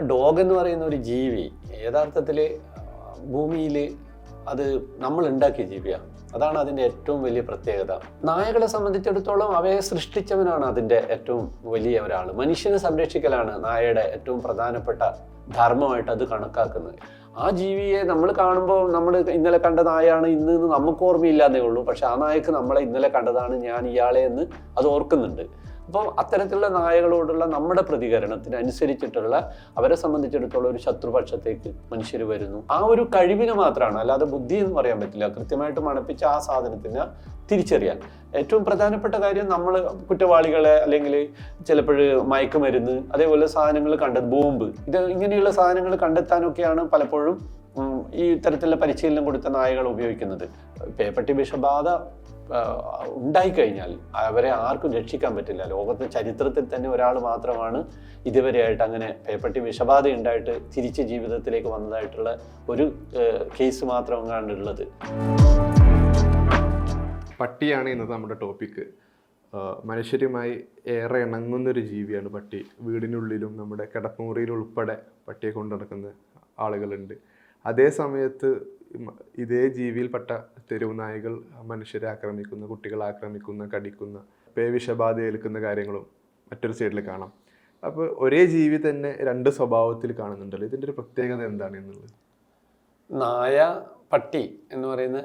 Dog എന്ന് പറയുന്ന ഒരു ജീവി യഥാർത്ഥത്തിൽ ഭൂമിയിൽ അത് നമ്മൾ ഉണ്ടാക്കിയ ജീവിയാണ് അതാണ് അതിന്റെ ഏറ്റവും വലിയ പ്രത്യേകത. നായകളെ സംബന്ധിച്ചിടത്തോളം അവയെ സൃഷ്ടിച്ചവനാണ് അതിന്റെ ഏറ്റവും വലിയ ഒരാൾ. മനുഷ്യനെ സംരക്ഷിക്കലാണ് നായയുടെ ഏറ്റവും പ്രധാനപ്പെട്ട ധർമ്മമായിട്ട് അത് കണക്കാക്കുന്നത്. ആ ജീവിയെ നമ്മൾ കാണുമ്പോൾ നമ്മൾ ഇന്നലെ കണ്ട നായാണ് ഇന്ന് നമുക്ക് ഓർമ്മയില്ലാന്നേ ഉള്ളൂ. പക്ഷെ ആ നായക്ക് നമ്മളെ ഇന്നലെ കണ്ടതാണ് ഞാൻ ഇയാളെ എന്ന് അത് ഓർക്കുന്നുണ്ട്. അപ്പോൾ അത്തരത്തിലുള്ള നായകളോടുള്ള നമ്മുടെ പ്രതികരണത്തിന് അനുസരിച്ചിട്ടുള്ള അവരെ സംബന്ധിച്ചിടത്തോളം ഒരു ശത്രുപക്ഷത്തേക്ക് മനുഷ്യർ വരുന്നു. ആ ഒരു കഴിവിന് മാത്രമാണ് അല്ലാതെ ബുദ്ധി എന്ന് പറയാൻ പറ്റില്ല. കൃത്യമായിട്ട് മണപ്പിച്ച ആ സാധനത്തിന് തിരിച്ചറിയാൻ. ഏറ്റവും പ്രധാനപ്പെട്ട കാര്യം നമ്മൾ കുറ്റവാളികളെ അല്ലെങ്കിൽ ചിലപ്പോൾ മയക്കുമരുന്ന് അതേപോലെ സാധനങ്ങൾ കണ്ടത് ബോംബ്. ഇത് ഇങ്ങനെയുള്ള സാധനങ്ങൾ കണ്ടെത്താനൊക്കെയാണ് പലപ്പോഴും ഈ ഇത്തരത്തിലുള്ള പരിശീലനം കൊടുത്ത നായകൾ ഉപയോഗിക്കുന്നത്. പേപ്പട്ടി വിഷബാധ ഉണ്ടായിക്കഴിഞ്ഞാൽ അവരെ ആർക്കും രക്ഷിക്കാൻ പറ്റില്ല. ലോകത്തെ ചരിത്രത്തിൽ തന്നെ ഒരാൾ മാത്രമാണ് ഇതുവരെയായിട്ട് അങ്ങനെ പേപ്പട്ടി വിഷബാധ ഉണ്ടായിട്ട് തിരിച്ച് ജീവിതത്തിലേക്ക് വന്നതായിട്ടുള്ള ഒരു കേസ് മാത്രം ഉള്ളത്. പട്ടിയാണ് ഇന്നത്തെ നമ്മുടെ ടോപ്പിക്ക് മനുഷ്യരുമായി ഏറെ ഇണങ്ങുന്നൊരു ജീവിയാണ് പട്ടി. വീടിനുള്ളിലും നമ്മുടെ കിടപ്പുമുറിയിൽ ഉൾപ്പെടെ പട്ടിയെ കൊണ്ടു നടക്കുന്ന ആളുകളുണ്ട്. അതേ സമയത്ത് ഇതേ ജീവിയിൽപ്പെട്ട തെരുവ് നായകൾ മനുഷ്യരെ ആക്രമിക്കുന്ന കുട്ടികളെ ആക്രമിക്കുന്ന കടിക്കുന്ന പേവിഷബാധ ഏൽക്കുന്ന കാര്യങ്ങളും മറ്റൊരു സൈഡിൽ കാണാം. അപ്പോൾ ഒരേ ജീവി തന്നെ രണ്ട് സ്വഭാവത്തിൽ കാണുന്നുണ്ടല്ലോ. ഇതിന്റെ ഒരു പ്രത്യേകത എന്താണ് എന്നുള്ളത്? നായ പട്ടി എന്ന് പറയുന്ന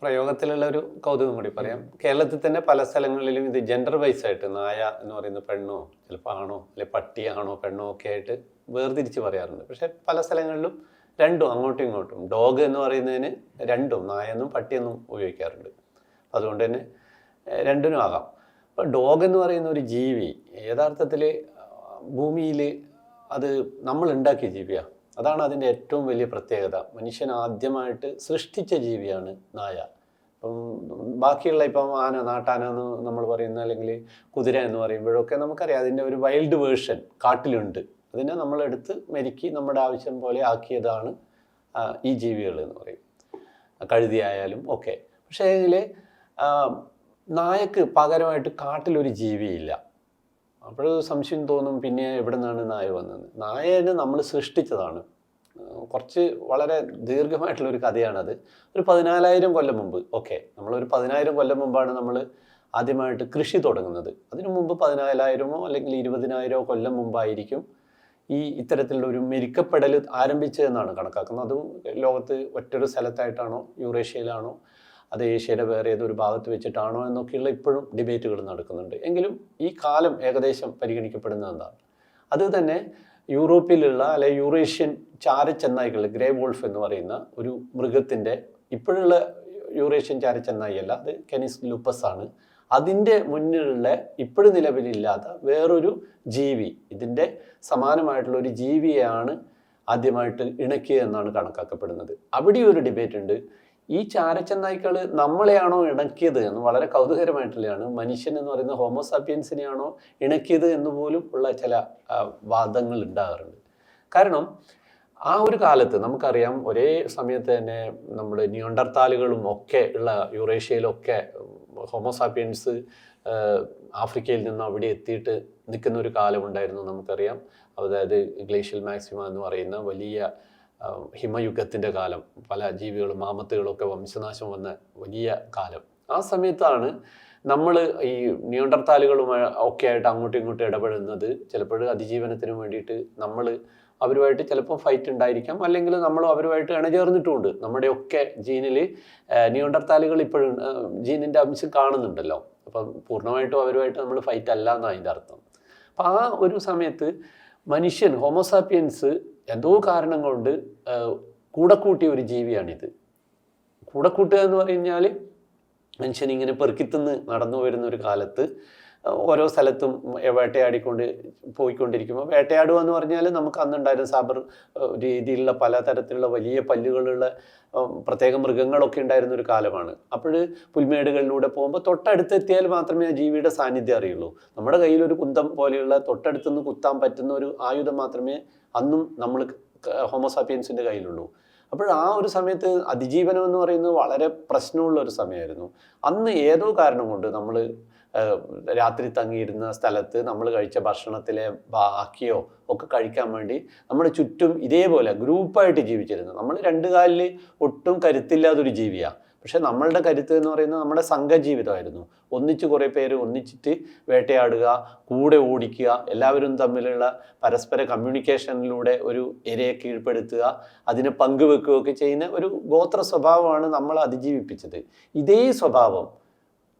പ്രയോഗത്തിലുള്ള ഒരു കൗതുകം കൂടി പറയാം. കേരളത്തിൽ തന്നെ പല സ്ഥലങ്ങളിലും ഇത് ജെൻഡർ വൈസ് ആയിട്ട് നായ എന്ന് പറയുന്ന പെണ്ണോ ചിലപ്പോൾ ആണോ അല്ലെ പട്ടിയാണോ പെണ്ണോ ഒക്കെ ആയിട്ട് വേർതിരിച്ച് പറയാറുണ്ട്. പക്ഷെ പല സ്ഥലങ്ങളിലും രണ്ടും അങ്ങോട്ടും ഇങ്ങോട്ടും. ഡോഗ് എന്ന് പറയുന്നതിന് രണ്ടും നായെന്നും പട്ടിയെന്നും ഉപയോഗിക്കാറുണ്ട്. അതുകൊണ്ട് തന്നെ രണ്ടിനും ആകാം. അപ്പോൾ ഡോഗ് എന്ന് പറയുന്ന ഒരു ജീവി യഥാർത്ഥത്തിൽ ഭൂമിയിൽ അത് നമ്മൾ ഉണ്ടാക്കിയ ജീവിയാണ് അതാണ് അതിന്റെ ഏറ്റവും വലിയ പ്രത്യേകത. മനുഷ്യൻ ആദ്യമായിട്ട് സൃഷ്ടിച്ച ജീവിയാണ് നായ. അപ്പം ബാക്കിയുള്ള ഇപ്പം ആന നാട്ടാന എന്ന് നമ്മൾ പറയുന്ന അല്ലെങ്കിൽ കുതിര എന്ന് പറയുമ്പോഴൊക്കെ നമുക്കറിയാം അതിന്റെ ഒരു വൈൽഡ് വേർഷൻ കാട്ടിലുണ്ട്. അതിനെ നമ്മളെടുത്ത് മെരുക്കി നമ്മുടെ ആവശ്യം പോലെ ആക്കിയതാണ് ഈ ജീവികൾ എന്ന് പറയും. കഴുതിയായാലും ഒക്കെ. പക്ഷേ എങ്കിൽ നായക്ക് പകരമായിട്ട് കാട്ടിലൊരു ജീവിയില്ല. അപ്പോൾ സംശയം തോന്നും പിന്നെ എവിടെ നിന്നാണ് നായ വന്നത് നായനെ നമ്മൾ സൃഷ്ടിച്ചതാണ്. കുറച്ച് വളരെ ദീർഘമായിട്ടുള്ള ഒരു കഥയാണത്. ഒരു പതിനാലായിരം കൊല്ലം മുമ്പ് ഓക്കെ നമ്മളൊരു പതിനായിരം കൊല്ലം മുമ്പാണ് നമ്മൾ ആദ്യമായിട്ട് കൃഷി തുടങ്ങുന്നത്. അതിനു മുമ്പ് പതിനാലായിരമോ അല്ലെങ്കിൽ ഇരുപതിനായിരമോ കൊല്ലം മുമ്പായിരിക്കും ഈ ഇത്തരത്തിലുള്ള ഒരു മെരിക്കപ്പെടൽ ആരംഭിച്ചതെന്നാണ് കണക്കാക്കുന്നത്. അതും ലോകത്ത് ഒറ്റൊരു സ്ഥലത്തായിട്ടാണോ? യൂറേഷ്യയിലാണോ? അത് ഏഷ്യയുടെ വേറെ ഏതൊരു ഭാഗത്ത് വെച്ചിട്ടാണോ? എന്നൊക്കെയുള്ള ഇപ്പോഴും ഡിബേറ്റുകൾ നടക്കുന്നുണ്ട്. എങ്കിലും ഈ കാലം ഏകദേശം പരിഗണിക്കപ്പെടുന്നത് എന്താണ്? അത് തന്നെ യൂറോപ്പിലുള്ള അല്ലെ യൂറേഷ്യൻ ചാരച്ചെന്നായികൾ ഗ്രേ വോൾഫ് എന്ന് പറയുന്ന ഒരു മൃഗത്തിന്റെ ഇപ്പോഴുള്ള യൂറേഷ്യൻ ചാരച്ചെന്നായി അല്ല അത് കെനിസ് ലുപ്പസ് ആണ് അതിന്റെ മുന്നിലുള്ള ഇപ്പോഴും നിലവിലില്ലാത്ത വേറൊരു ജീവി ഇതിന്റെ സമാനമായിട്ടുള്ള ഒരു ജീവിയാണ് ആദ്യമായിട്ട് ഇണക്കിയതെന്നാണ് കണക്കാക്കപ്പെടുന്നത്. അവിടെ ഒരു ഡിബേറ്റ് ഉണ്ട്. ഈ ചാരച്ചെന്നായ്ക്കൾ നമ്മളെയാണോ ഇണക്കിയത് എന്ന് വളരെ കൗതുകരമായിട്ടുള്ളതാണ്. മനുഷ്യൻ എന്ന് പറയുന്ന ഹോമോസാപ്പിയൻസിനെയാണോ ഇണക്കിയത് എന്ന് പോലും ഉള്ള ചില വാദങ്ങൾ ഉണ്ടാകാറുണ്ട്. കാരണം ആ ഒരു കാലത്ത് നമുക്കറിയാം ഒരേ സമയത്ത് തന്നെ നമ്മൾ നിയോണ്ടർത്താലുകളും ഒക്കെ ഉള്ള യൂറേഷ്യയിലൊക്കെ ഹോമോസാപ്പിയൻസ് ആഫ്രിക്കയിൽ നിന്ന് അവിടെ എത്തിയിട്ട് നിൽക്കുന്ന ഒരു കാലമുണ്ടായിരുന്നു നമുക്കറിയാം. അതായത് ഗ്ലേഷ്യൽ മാക്സിമ എന്ന് പറയുന്ന വലിയ ഹിമയുഗത്തിന്റെ കാലം. പല ജീവികളും മാമത്തുകളൊക്കെ വംശനാശം വന്ന വലിയ കാലം. ആ സമയത്താണ് നമ്മൾ ഈ നിയോണ്ടർത്താലുകളും ഒക്കെ ആയിട്ട് അങ്ങോട്ടും ഇങ്ങോട്ടും ഇടപെടുന്നത് ചിലപ്പോൾ അതിജീവനത്തിന് വേണ്ടിയിട്ട് നമ്മൾ അവരുമായിട്ട് ചിലപ്പോൾ ഫൈറ്റ് ഉണ്ടായിരിക്കാം. അല്ലെങ്കിൽ നമ്മൾ അവരുമായിട്ട് ഇണചേർന്നിട്ടുമുണ്ട് നമ്മുടെയൊക്കെ ജീനിൽ ന്യൂണ്ടർത്താലുകൾ ഇപ്പോഴും ജീനിന്റെ അംശം കാണുന്നുണ്ടല്ലോ. അപ്പം പൂർണമായിട്ടും അവരുമായിട്ട് നമ്മൾ ഫൈറ്റ് അല്ല എന്നാണ് അതിന്റെ അർത്ഥം. അപ്പം ആ ഒരു സമയത്ത് മനുഷ്യൻ ഹോമോസാപ്പിയൻസ് എന്തോ കാരണം കൊണ്ട് കൂടെ കൂട്ടിയ ഒരു ജീവിയാണിത്. കൂടെ കൂട്ടുക എന്ന് പറഞ്ഞു കഴിഞ്ഞാൽ മനുഷ്യൻ ഇങ്ങനെ പെറുക്കിത്തുന്ന് നടന്നു വരുന്ന ഒരു കാലത്ത് ഓരോ സ്ഥലത്തും വേട്ടയാടിക്കൊണ്ട് പോയിക്കൊണ്ടിരിക്കുമ്പോൾ വേട്ടയാടുക എന്ന് പറഞ്ഞാൽ നമുക്ക് അന്നുണ്ടായിരുന്ന സാബർ രീതിയിലുള്ള പലതരത്തിലുള്ള വലിയ പല്ലുകളുള്ള പ്രത്യേക മൃഗങ്ങളൊക്കെ ഉണ്ടായിരുന്ന ഒരു കാലമാണ്. അപ്പോൾ പുൽമേടുകളിലൂടെ പോകുമ്പോൾ തൊട്ടടുത്തെത്തിയാൽ മാത്രമേ ആ ജീവിയുടെ സാന്നിധ്യം അറിയുള്ളൂ. നമ്മുടെ കയ്യിൽ ഒരു കുന്തം പോലെയുള്ള തൊട്ടടുത്തുനിന്ന് കുത്താൻ പറ്റുന്ന ഒരു ആയുധം മാത്രമേ അന്നും നമ്മൾ ഹോമോസാപ്പിയൻസിന്റെ കയ്യിലുള്ളൂ. അപ്പോൾ ആ ഒരു സമയത്ത് അതിജീവനം എന്ന് പറയുന്നത് വളരെ പ്രശ്നമുള്ള ഒരു സമയമായിരുന്നു. അന്ന് ഏതോ കാരണം കൊണ്ട് നമ്മൾ രാത്രി തങ്ങിയിരുന്ന സ്ഥലത്ത് നമ്മൾ കഴിച്ച ഭക്ഷണത്തിലെ ബാക്കിയോ ഒക്കെ കഴിക്കാൻ വേണ്ടി നമ്മുടെ ചുറ്റും ഇതേപോലെ ഗ്രൂപ്പായിട്ട് ജീവിച്ചിരുന്നു. നമ്മൾ രണ്ടു കാലിൽ ഒട്ടും കരുത്തില്ലാതൊരു ജീവിയാണ് പക്ഷെ നമ്മളുടെ കരുത്ത് എന്ന് പറയുന്നത് നമ്മുടെ സംഘജീവിതമായിരുന്നു. ഒന്നിച്ച് കുറേ പേര് ഒന്നിച്ചിട്ട് വേട്ടയാടുക കൂടെ ഓടിക്കുക എല്ലാവരും തമ്മിലുള്ള പരസ്പര കമ്മ്യൂണിക്കേഷനിലൂടെ ഒരു ഇരയെ കീഴ്പ്പെടുത്തുക അതിനെ പങ്കുവെക്കുകയൊക്കെ ചെയ്യുന്ന ഒരു ഗോത്ര സ്വഭാവമാണ് നമ്മൾ അതിജീവിപ്പിച്ചത്. ഇതേ സ്വഭാവം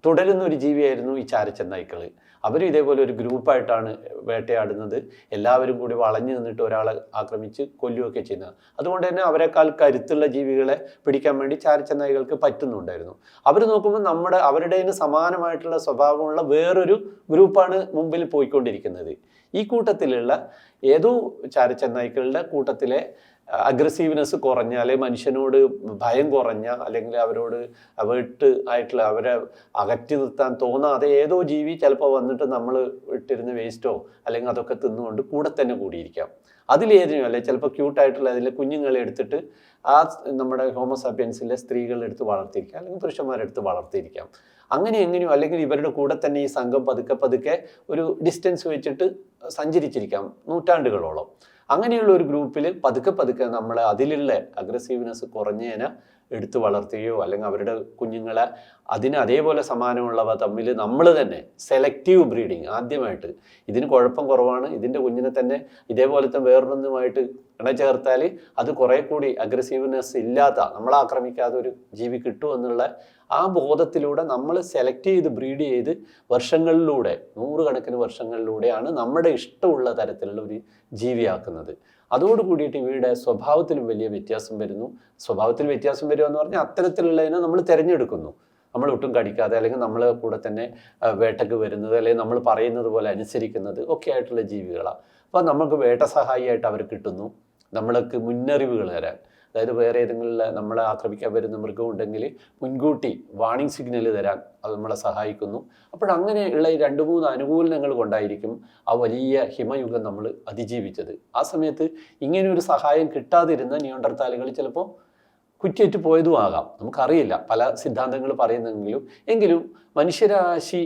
തുടരുന്ന ഒരു ജീവിയായിരുന്നു ഈ ചാരച്ചെന്നായ്ക്കൾ അവരും ഇതേപോലെ ഒരു ഗ്രൂപ്പായിട്ടാണ് വേട്ടയാടുന്നത്. എല്ലാവരും കൂടി വളഞ്ഞു നിന്നിട്ട് ഒരാളെ ആക്രമിച്ച് കൊല്ലുകയൊക്കെ ചെയ്യുന്നത്. അതുകൊണ്ട് തന്നെ അവരെക്കാൾ കരുത്തുള്ള ജീവികളെ പിടിക്കാൻ വേണ്ടി ചാരച്ചെന്നായ്ക്കൾക്ക് പറ്റുന്നുണ്ടായിരുന്നു. അവർ നോക്കുമ്പോൾ നമ്മുടെ അവരുടെ സമാനമായിട്ടുള്ള സ്വഭാവമുള്ള വേറൊരു ഗ്രൂപ്പാണ് മുമ്പിൽ പോയിക്കൊണ്ടിരിക്കുന്നത്. ഈ കൂട്ടത്തിലുള്ള ഏതോ ചാരച്ചെന്നായ്ക്കളുടെ കൂട്ടത്തിലെ അഗ്രസീവ്നെസ് കുറഞ്ഞ അല്ലെങ്കിൽ മനുഷ്യനോട് ഭയം കുറഞ്ഞ അല്ലെങ്കിൽ അവരോട് അവേർട്ട് ആയിട്ടുള്ള അവരെ അകറ്റി നിർത്താൻ തോന്നാതെ ഏതോ ജീവി ചിലപ്പോൾ വന്നിട്ട് നമ്മൾ ഇട്ടിരുന്ന വേസ്റ്റോ അല്ലെങ്കിൽ അതൊക്കെ തിന്നുകൊണ്ട് കൂടെ തന്നെ കൂടിയിരിക്കാം. അതിലേതിനും അല്ലെ ചിലപ്പോൾ ക്യൂട്ടായിട്ടുള്ള അതിലെ കുഞ്ഞുങ്ങളെ എടുത്തിട്ട് ആ നമ്മുടെ ഹോമോസാപ്പിയൻസിലെ സ്ത്രീകളെടുത്ത് വളർത്തിയിരിക്കാം അല്ലെങ്കിൽ പുരുഷന്മാരെടുത്ത് വളർത്തിയിരിക്കാം. അങ്ങനെ എങ്ങനെയോ അല്ലെങ്കിൽ ഇവരുടെ കൂടെ തന്നെ ഈ സംഘം പതുക്കെ പതുക്കെ ഒരു ഡിസ്റ്റൻസ് വെച്ചിട്ട് സഞ്ചരിച്ചിരിക്കാം നൂറ്റാണ്ടുകളോളം. അങ്ങനെയുള്ള ഒരു ഗ്രൂപ്പിൽ പതുക്കെ പതുക്കെ നമ്മൾ അതിലുള്ള അഗ്രസീവ്നെസ് കുറഞ്ഞതിനെ എടുത്തു വളർത്തുകയോ അല്ലെങ്കിൽ അവരുടെ കുഞ്ഞുങ്ങളെ അതിന് അതേപോലെ സമാനമുള്ളവ തമ്മിൽ നമ്മൾ തന്നെ സെലക്റ്റീവ് ബ്രീഡിങ് ആദ്യമായിട്ട്. ഇതിന് കുഴപ്പം കുറവാണ്. ഇതിന്റെ കുഞ്ഞിനെ തന്നെ ഇതേപോലത്തെ വേറൊന്നുമായിട്ട് ഇണചേർത്താൽ അത് കുറേ കൂടി അഗ്രസീവ്നെസ് ഇല്ലാത്ത നമ്മളെ ആക്രമിക്കാത്ത ഒരു ജീവി കിട്ടും എന്നുള്ള ആ ബോധത്തിലൂടെ നമ്മൾ സെലക്ട് ചെയ്ത് ബ്രീഡ് ചെയ്ത് വർഷങ്ങളിലൂടെ നൂറുകണക്കിന് വർഷങ്ങളിലൂടെയാണ് നമ്മുടെ ഇഷ്ടമുള്ള തരത്തിലുള്ള ഒരു ജീവിയാക്കുന്നത്. അതോട് കൂടിയിട്ട് ഇവയുടെ സ്വഭാവത്തിലും വലിയ വ്യത്യാസം വരുന്നു. സ്വഭാവത്തിൽ വ്യത്യാസം വരുമെന്ന് പറഞ്ഞാൽ അത്തരത്തിലുള്ളതിനെ നമ്മൾ തിരഞ്ഞെടുക്കുന്നു. നമ്മൾ ഒട്ടും കടിക്കാതെ അല്ലെങ്കിൽ നമ്മൾ കൂടെ തന്നെ വേട്ടയ്ക്ക് വരുന്നത് അല്ലെങ്കിൽ നമ്മൾ പറയുന്നത് പോലെ അനുസരിക്കുന്നത് ഒക്കെ ആയിട്ടുള്ള ജീവികളാണ് അപ്പോൾ നമുക്ക് വേട്ട സഹായിയായിട്ട് അവർ കിട്ടുന്നു. നമ്മൾക്ക് മുന്നറിവുകൾ തരാൻ. അതായത് വേറെ ഏതെങ്കിലും നമ്മളെ ആക്രമിക്കാൻ വരുന്ന മൃഗം ഉണ്ടെങ്കിൽ മുൻകൂട്ടി വാണിംഗ് സിഗ്നൽ തരാൻ അത് നമ്മളെ സഹായിക്കുന്നു. അപ്പോൾ ഈ രണ്ട് മൂന്ന് അനുകൂലങ്ങൾ കൊണ്ടായിരിക്കും ആ വലിയ ഹിമയുഗം നമ്മൾ അതിജീവിച്ചത്. ആ സമയത്ത് ഇങ്ങനെ ഒരു സഹായം കിട്ടാതിരുന്ന നിയോണ്ടർത്താലുകൾ ചിലപ്പോൾ കുറ്റിയേറ്റ് പോയതും ആകാം നമുക്കറിയില്ല. പല സിദ്ധാന്തങ്ങൾ പറയുന്നെങ്കിലും. എങ്കിലും മനുഷ്യരാശി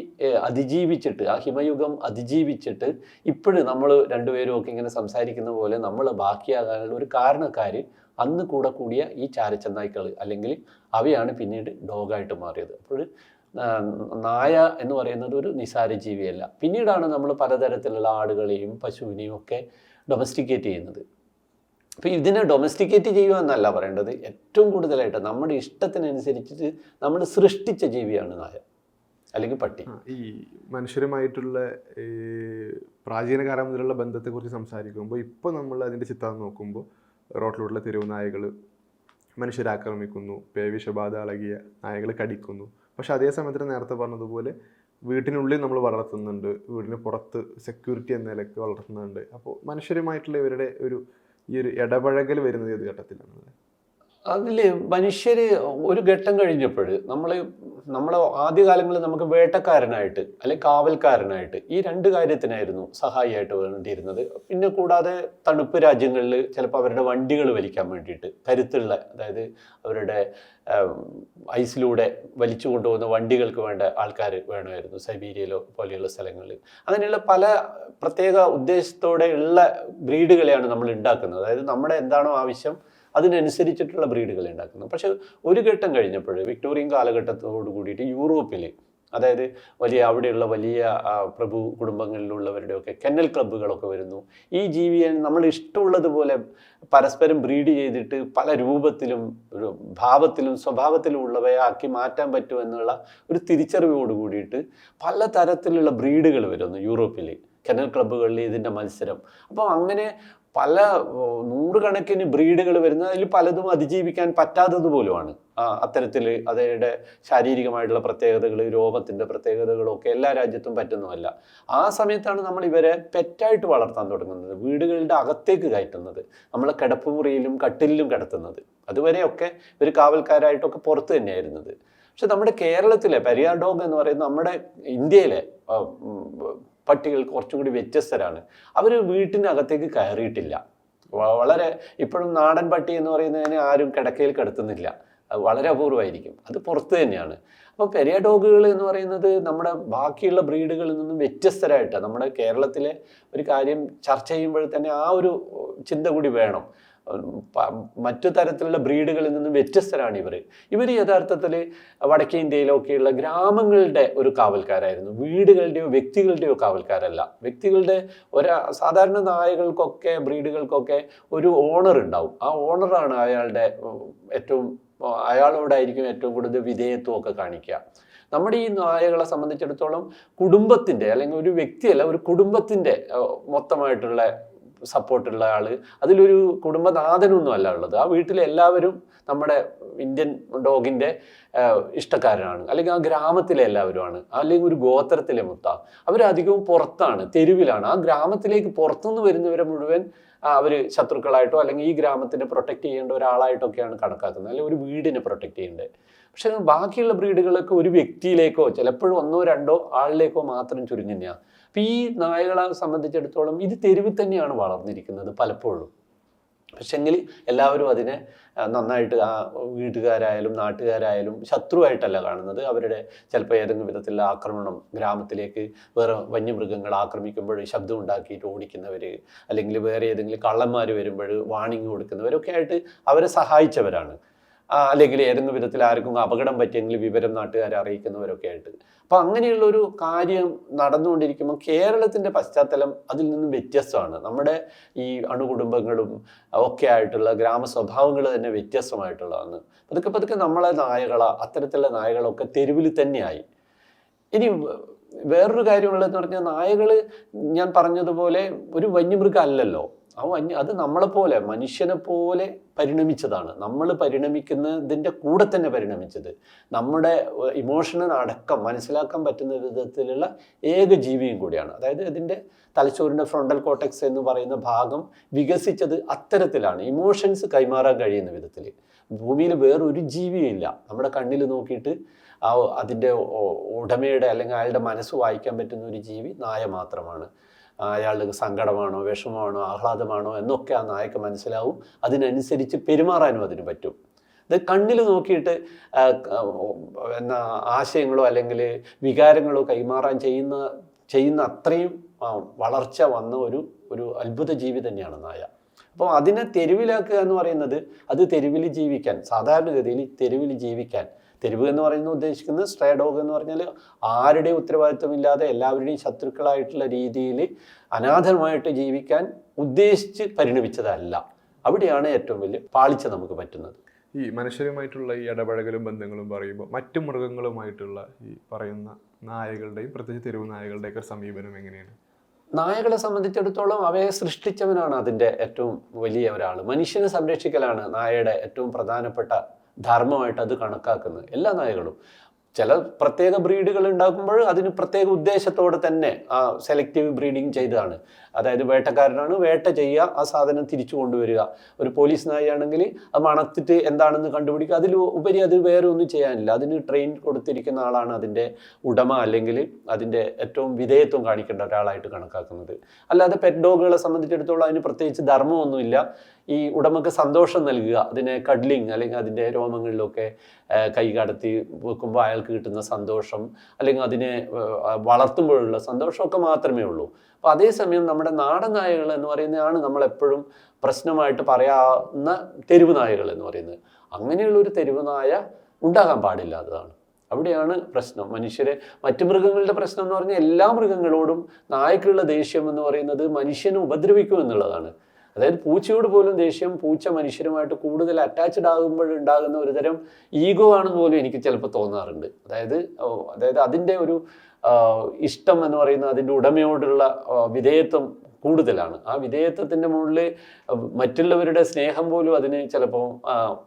അതിജീവിച്ചിട്ട് ആ ഹിമയുഗം അതിജീവിച്ചിട്ട് ഇപ്പോഴും നമ്മൾ രണ്ടുപേരും ഒക്കെ ഇങ്ങനെ സംസാരിക്കുന്ന പോലെ നമ്മൾ ബാക്കിയാകാനുള്ള ഒരു കാരണക്കാർ അന്ന് കൂടെ കൂടിയ ഈ ചാരച്ചന്നായ്ക്കൾ അല്ലെങ്കിൽ അവയാണ് പിന്നീട് ഡോഗായിട്ട് മാറിയത്. അപ്പോൾ നായ എന്ന് പറയുന്നത് ഒരു നിസാര ജീവിയല്ല പിന്നീടാണ് നമ്മൾ പലതരത്തിലുള്ള ആടുകളെയും പശുവിനെയും ഒക്കെ ഡൊമസ്റ്റിക്കേറ്റ് ചെയ്യുന്നത്. അപ്പോൾ ഇതിനെ ഡൊമസ്റ്റിക്കേറ്റ് ചെയ്യുക എന്നല്ല പറയേണ്ടത്. ഏറ്റവും കൂടുതലായിട്ട് നമ്മുടെ ഇഷ്ടത്തിനനുസരിച്ചിട്ട് നമ്മൾ സൃഷ്ടിച്ച ജീവിയാണ് നായ അല്ലെങ്കിൽ പട്ടി. ഈ മനുഷ്യരുമായിട്ടുള്ള പ്രാചീന കാലം മുതലുള്ള ബന്ധത്തെക്കുറിച്ച് സംസാരിക്കുമ്പോൾ ഇപ്പോൾ നമ്മൾ അതിന്റെ ചിത്രം നോക്കുമ്പോൾ റോട്ടിലുള്ള തെരുവ് നായകൾ മനുഷ്യരെ ആക്രമിക്കുന്നു പേവിഷബാധ അളകിയ നായകൾ കടിക്കുന്നു. പക്ഷെ അതേ സമയത്ത് നേരത്തെ പറഞ്ഞതുപോലെ വീട്ടിനുള്ളിൽ നമ്മൾ വളർത്തുന്നുണ്ട് വീടിന് പുറത്ത് സെക്യൂരിറ്റി എന്ന നിലയ്ക്ക് വളർത്തുന്നുണ്ട്. അപ്പോൾ മനുഷ്യരുമായിട്ടുള്ള ഇവരുടെ ഒരു ഈ ഒരു ഇടപഴകൽ വരുന്നത് ഏത് ഘട്ടത്തിലാണ്? അതിൽ മനുഷ്യർ ഒരു ഘട്ടം കഴിഞ്ഞപ്പോൾ നമ്മൾ നമ്മൾ ആദ്യകാലങ്ങളിൽ നമുക്ക് വേട്ടക്കാരനായിട്ട് അല്ലെങ്കിൽ കാവൽക്കാരനായിട്ട് ഈ രണ്ട് കാര്യത്തിനായിരുന്നു സഹായിയായിട്ട് വേണ്ടിയിരുന്നത് പിന്നെ കൂടാതെ തണുപ്പ് രാജ്യങ്ങളിൽ ചിലപ്പോൾ അവരുടെ വണ്ടികൾ വലിക്കാൻ വേണ്ടിയിട്ട് കരുത്തുള്ള അതായത് അവരുടെ ഐസിലൂടെ വലിച്ചു കൊണ്ടുപോകുന്ന വണ്ടികൾക്ക് വേണ്ട ആൾക്കാർ വേണമായിരുന്നു സൈബീരിയയിലോ പോലെയുള്ള സ്ഥലങ്ങളിൽ അങ്ങനെയുള്ള പല പ്രത്യേക ഉദ്ദേശത്തോടെ ഉള്ള ബ്രീഡുകളെയാണ് നമ്മൾ ഉണ്ടാക്കുന്നത്. അതായത് നമ്മുടെ എന്താണോ ആവശ്യം അതിനനുസരിച്ചിട്ടുള്ള ബ്രീഡുകൾ ഉണ്ടാക്കുന്നത് പക്ഷേ ഒരു ഘട്ടം കഴിഞ്ഞപ്പോൾ വിക്ടോറിയൻ കാലഘട്ടത്തോട് കൂടിയിട്ട് യൂറോപ്പിൽ അതായത് വലിയ അവിടെയുള്ള വലിയ പ്രഭു കുടുംബങ്ങളിലുള്ളവരുടെയൊക്കെ കെന്നൽ ക്ലബ്ബുകളൊക്കെ വരുന്നു. ഈ ജീവിയെ നമ്മൾ ഇഷ്ടമുള്ളതുപോലെ പരസ്പരം ബ്രീഡ് ചെയ്തിട്ട് പല രൂപത്തിലും ഭാവത്തിലും സ്വഭാവത്തിലും ഉള്ളവയെ ആക്കി മാറ്റാൻ പറ്റുമെന്നുള്ള ഒരു തിരിച്ചറിവോട് കൂടിയിട്ട് പല തരത്തിലുള്ള ബ്രീഡുകൾ വരുന്നു യൂറോപ്പിൽ കെനൽ ക്ലബ്ബുകളിൽ ഇതിന്റെ മത്സരം. അപ്പോൾ അങ്ങനെ പല നൂറുകണക്കിന് ബ്രീഡുകൾ വരുന്ന അതിൽ പലതും അതിജീവിക്കാൻ പറ്റാത്തത് പോലുമാണ്. അത്തരത്തിൽ അതിന്റെ ശാരീരികമായിട്ടുള്ള പ്രത്യേകതകൾ രോമത്തിന്റെ പ്രത്യേകതകളൊക്കെ എല്ലാ രാജ്യത്തും പറ്റുന്നതല്ല. ആ സമയത്താണ് നമ്മൾ ഇവരെ പെറ്റായിട്ട് വളർത്താൻ തുടങ്ങുന്നത്. വീടുകളുടെ അകത്തേക്ക് കയറ്റുന്നത്. നമ്മളെ കിടപ്പുമുറിയിലും കട്ടിലിലും കിടത്തുന്നത്. അതുവരെയൊക്കെ ഒരു കാവൽക്കാരായിട്ടൊക്കെ പുറത്ത് തന്നെയായിരുന്നത്. പക്ഷെ നമ്മുടെ കേരളത്തിലെ പെരിയാർ ഡോഗ് എന്ന് പറയുന്നത് നമ്മുടെ ഇന്ത്യയിലെ പട്ടികൾ കുറച്ചുകൂടി വ്യത്യസ്തരാണ്. അവർ വീട്ടിനകത്തേക്ക് കയറിയിട്ടില്ല. വളരെ ഇപ്പോഴും നാടൻ പട്ടി എന്ന് പറയുന്നതിന് ആരും കിടക്കയിൽ കിടത്തുന്നില്ല. അത് വളരെ അപൂർവമായിരിക്കും അത് പുറത്ത് തന്നെയാണ്. അപ്പോൾ പെരിയ ഡോഗുകൾ എന്ന് പറയുന്നത് നമ്മുടെ ബാക്കിയുള്ള ബ്രീഡുകളിൽ നിന്നും വ്യത്യസ്തരായിട്ട് നമ്മുടെ കേരളത്തിലെ ഒരു കാര്യം ചർച്ച ചെയ്യുമ്പോൾ തന്നെ ആ ഒരു ചിന്ത കൂടി വേണം. മറ്റു തരത്തിലുള്ള ബ്രീഡുകളിൽ നിന്നും വ്യത്യസ്തരാണ് ഇവർ ഇവർ യഥാർത്ഥത്തിൽ വടക്കേ ഇന്ത്യയിലൊക്കെയുള്ള ഗ്രാമങ്ങളുടെ ഒരു കാവൽക്കാരായിരുന്നു. വീടുകളുടെയോ വ്യക്തികളുടെയോ കാവൽക്കാരല്ല. വ്യക്തികളുടെ ഒരാ സാധാരണ നായകൾക്കൊക്കെ ബ്രീഡുകൾക്കൊക്കെ ഒരു ഓണർ ഉണ്ടാവും. ആ ഓണറാണ് അയാളുടെ ഏറ്റവും അയാളോടായിരിക്കും ഏറ്റവും കൂടുതൽ വിധേയത്വമൊക്കെ കാണിക്കുക. നമ്മുടെ ഈ നായകളെ സംബന്ധിച്ചിടത്തോളം കുടുംബത്തിന്റെ അല്ലെങ്കിൽ ഒരു വ്യക്തിയല്ല ഒരു കുടുംബത്തിന്റെ മൊത്തമായിട്ടുള്ള സപ്പോർട്ടുള്ള ആൾ അതിലൊരു കുടുംബനാഥനൊന്നും അല്ല ഉള്ളത്. ആ വീട്ടിലെ എല്ലാവരും നമ്മുടെ ഇന്ത്യൻ ഡോഗിന്റെ ഇഷ്ടക്കാരനാണ് അല്ലെങ്കിൽ ആ ഗ്രാമത്തിലെ എല്ലാവരുമാണ്. അല്ലെങ്കിൽ ഒരു ഗോത്രത്തിലെ മുത്ത. അവരധികവും പുറത്താണ് തെരുവിലാണ്. ആ ഗ്രാമത്തിലേക്ക് പുറത്തുനിന്ന് വരുന്നവരെ മുഴുവൻ അവർ ശത്രുക്കളായിട്ടോ അല്ലെങ്കിൽ ഈ ഗ്രാമത്തിനെ പ്രൊട്ടക്റ്റ് ചെയ്യേണ്ട ഒരാളായിട്ടൊക്കെയാണ് കണക്കാക്കുന്നത്. അല്ലെങ്കിൽ ഒരു വീടിനെ പ്രൊട്ടക്റ്റ് ചെയ്യേണ്ടത്. പക്ഷേ ബാക്കിയുള്ള ബ്രീഡുകളൊക്കെ ഒരു വ്യക്തിയിലേക്കോ ചിലപ്പോഴും ഒന്നോ രണ്ടോ ആളിലേക്കോ മാത്രം ചുരുങ്ങുന്നതാണ്. അപ്പം ഈ നായകളെ സംബന്ധിച്ചിടത്തോളം ഇത് തെരുവിൽ തന്നെയാണ് വളർന്നിരിക്കുന്നത് പലപ്പോഴും. പക്ഷെങ്കിൽ എല്ലാവരും അതിനെ നന്നായിട്ട് ആ വീട്ടുകാരായാലും നാട്ടുകാരായാലും ശത്രുവായിട്ടല്ല കാണുന്നത്. അവരുടെ ചിലപ്പോൾ ഏതെങ്കിലും വിധത്തിലുള്ള ആക്രമണം ഗ്രാമത്തിലേക്ക് വേറെ വന്യമൃഗങ്ങൾ ആക്രമിക്കുമ്പോൾ ശബ്ദം ഉണ്ടാക്കിയിട്ട് ഓടിക്കുന്നവർ അല്ലെങ്കിൽ വേറെ ഏതെങ്കിലും കള്ളന്മാർ വരുമ്പോൾ വാണിംഗ് കൊടുക്കുന്നവരൊക്കെ ആയിട്ട് അവരെ സഹായിച്ചവരാണ്. അല്ലെങ്കിൽ ഏതെങ്കിലും വിധത്തിൽ ആർക്കും അപകടം പറ്റിയെങ്കിൽ വിവരം നാട്ടുകാരെ അറിയിക്കുന്നവരൊക്കെ ആയിട്ട്. അപ്പോൾ അങ്ങനെയുള്ള ഒരു കാര്യം നടന്നുകൊണ്ടിരിക്കുമ്പോൾ കേരളത്തിന്റെ പശ്ചാത്തലം അതിൽ നിന്നും വ്യത്യസ്തമാണ്. നമ്മുടെ ഈ അണുകുടുംബങ്ങളും ഒക്കെ ആയിട്ടുള്ള ഗ്രാമ സ്വഭാവങ്ങൾ തന്നെ വ്യത്യസ്തമായിട്ടുള്ളതാണ്. പതുക്കെ പതുക്കെ നമ്മളെ നായകള അത്തരത്തിലുള്ള നായകളൊക്കെ തെരുവിൽ തന്നെയായി. ഇനി വേറൊരു കാര്യമുള്ളതെന്ന് പറഞ്ഞാൽ നായകൾ ഞാൻ പറഞ്ഞതുപോലെ ഒരു വന്യമൃഗം അല്ലല്ലോ. ആ വന്യ അത് നമ്മളെപ്പോലെ മനുഷ്യനെ പോലെ പരിണമിച്ചതാണ്. നമ്മൾ പരിണമിക്കുന്നതിന്റെ കൂടെ തന്നെ പരിണമിച്ചത്. നമ്മുടെ ഇമോഷണൽ അടക്കം മനസ്സിലാക്കാൻ പറ്റുന്ന വിധത്തിലുള്ള ഏക ജീവിയും കൂടിയാണ്. അതായത് ഇതിന്റെ തലച്ചോറിന്റെ ഫ്രണ്ടൽ കോട്ടക്സ് എന്ന് പറയുന്ന ഭാഗം വികസിച്ചത് അത്തരത്തിലാണ്. ഇമോഷൻസ് കൈമാറാൻ കഴിയുന്ന വിധത്തിൽ ഭൂമിയിൽ വേറൊരു ജീവിയും ഇല്ല. നമ്മുടെ കണ്ണിൽ നോക്കിയിട്ട് ആ അതിന്റെ ഉടമയുടെ അല്ലെങ്കിൽ അയാളുടെ മനസ്സ് വായിക്കാൻ പറ്റുന്ന ഒരു ജീവി നായ മാത്രമാണ്. അയാളുടെ സങ്കടമാണോ വിഷമമാണോ ആഹ്ലാദമാണോ എന്നൊക്കെ ആ നായക്ക് മനസ്സിലാവും. അതിനനുസരിച്ച് പെരുമാറാനും അതിന് പറ്റും. ഇത് കണ്ണിൽ നോക്കിയിട്ട് എന്നാ ആശയങ്ങളോ അല്ലെങ്കിൽ വികാരങ്ങളോ കൈമാറാൻ ചെയ്യുന്ന ചെയ്യുന്ന അത്രയും വളർച്ച വന്ന ഒരു ഒരു അത്ഭുത ജീവി തന്നെയാണ് നായ. അപ്പോൾ അതിനെ തെരുവിലാക്കുക എന്ന് പറയുന്നത് അത് തെരുവിൽ ജീവിക്കാൻ സാധാരണഗതിയിൽ തെരുവിൽ ജീവിക്കാൻ തെരുവ് എന്ന് പറയുന്നത് ഉദ്ദേശിക്കുന്നത് സ്ട്രേ ഡോഗ് എന്ന് പറഞ്ഞാൽ ആരുടെയും ഉത്തരവാദിത്വമില്ലാതെ എല്ലാവരുടെയും ശത്രുക്കളായിട്ടുള്ള രീതിയിൽ അനാഥമായിട്ട് ജീവിക്കാൻ ഉദ്ദേശിച്ച് പരിണമിച്ചതല്ല. അവിടെയാണ് ഏറ്റവും വലിയ പാളിച്ച നമുക്ക് പറ്റുന്നത്. ഈ മനുഷ്യരുമായിട്ടുള്ള ഈ ഇടപഴകലും ബന്ധങ്ങളും പറയുമ്പോൾ മറ്റു മൃഗങ്ങളുമായിട്ടുള്ള ഈ പറയുന്ന നായകളുടെയും പ്രത്യേകിച്ച് തെരുവ് നായകളുടെയൊക്കെ സമീപനം എങ്ങനെയാണ്? നായകളെ സംബന്ധിച്ചിടത്തോളം അവയെ സൃഷ്ടിച്ചവനാണ് അതിന്റെ ഏറ്റവും വലിയ ഒരാൾ മനുഷ്യനെ സംരക്ഷിക്കലാണ് നായയുടെ ഏറ്റവും പ്രധാനപ്പെട്ട ധർമ്മമായിട്ട് അത് കണക്കാക്കുന്നത്. എല്ലാ നായകളും. ചില പ്രത്യേക ബ്രീഡുകൾ ഉണ്ടാക്കുമ്പോൾ അതിന് പ്രത്യേക ഉദ്ദേശത്തോടെ തന്നെ സെലക്റ്റീവ് ബ്രീഡിങ് ചെയ്തതാണ്. അതായത് വേട്ടക്കാരനാണ് വേട്ട ചെയ്യുക ആ സാധനം തിരിച്ചു കൊണ്ടുവരിക. ഒരു പോലീസ് നായയാണെങ്കിൽ അത് മണത്തിട്ട് എന്താണെന്ന് കണ്ടുപിടിക്കുക. അതിൽ ഉപരി അത് വേറെ ഒന്നും ചെയ്യാനില്ല. അതിന് ട്രെയിൻ കൊടുത്തിരിക്കുന്ന ആളാണ് അതിന്റെ ഉടമ അല്ലെങ്കിൽ അതിന്റെ ഏറ്റവും വിധേയത്വം കാണിക്കേണ്ട ഒരാളായിട്ട് കണക്കാക്കുന്നത്. അല്ലാതെ പെറ്റ് ഡോഗുകളെ സംബന്ധിച്ചിടത്തോളം അതിന് പ്രത്യേകിച്ച് ധർമ്മമൊന്നുമില്ല. ഈ ഉടമക്ക് സന്തോഷം നൽകുക. അതിനെ കഡ്ലിങ് അല്ലെങ്കിൽ അതിന്റെ രോമങ്ങളിലൊക്കെ കൈ കടത്തി വെക്കുമ്പോൾ അയാൾക്ക് കിട്ടുന്ന സന്തോഷം അല്ലെങ്കിൽ അതിനെ വളർത്തുമ്പോഴുള്ള സന്തോഷമൊക്കെ മാത്രമേ ഉള്ളൂ. അപ്പോൾ അതേസമയം നമ്മുടെ നാടൻ നായകൾ എന്ന് പറയുന്നതാണ് നമ്മളെപ്പോഴും പ്രശ്നമായിട്ട് പറയാവുന്ന തെരുവ് നായകൾ എന്ന് പറയുന്നത്. അങ്ങനെയുള്ള ഒരു തെരുവ് നായ ഉണ്ടാകാൻ പാടില്ലാത്തതാണ് അവിടെയാണ് പ്രശ്നം. മനുഷ്യരെ മറ്റു മൃഗങ്ങളുടെ പ്രശ്നം എന്ന് പറഞ്ഞാൽ എല്ലാ മൃഗങ്ങളോടും നായ്ക്കുള്ള ദേഷ്യം എന്ന് പറയുന്നത് മനുഷ്യനെ ഉപദ്രവിക്കും എന്നുള്ളതാണ്. അതായത് പൂച്ചയോട് പോലും ദേഷ്യം പൂച്ച മനുഷ്യരുമായിട്ട് കൂടുതൽ അറ്റാച്ച്ഡ് ആകുമ്പോൾ ഉണ്ടാകുന്ന ഒരു തരം ഈഗോ ആണെന്ന് പോലും എനിക്ക് ചിലപ്പോൾ തോന്നാറുണ്ട്. അതായത് അതായത് അതിന്റെ ഒരു ഇഷ്ടം എന്ന് പറയുന്ന അതിന്റെ ഉടമയോടുള്ള വിധേയത്വം കൂടുതലാണ്. ആ വിധേയത്വത്തിന്റെ മുകളിൽ മറ്റുള്ളവരുടെ സ്നേഹം പോലും അതിന് ചിലപ്പോൾ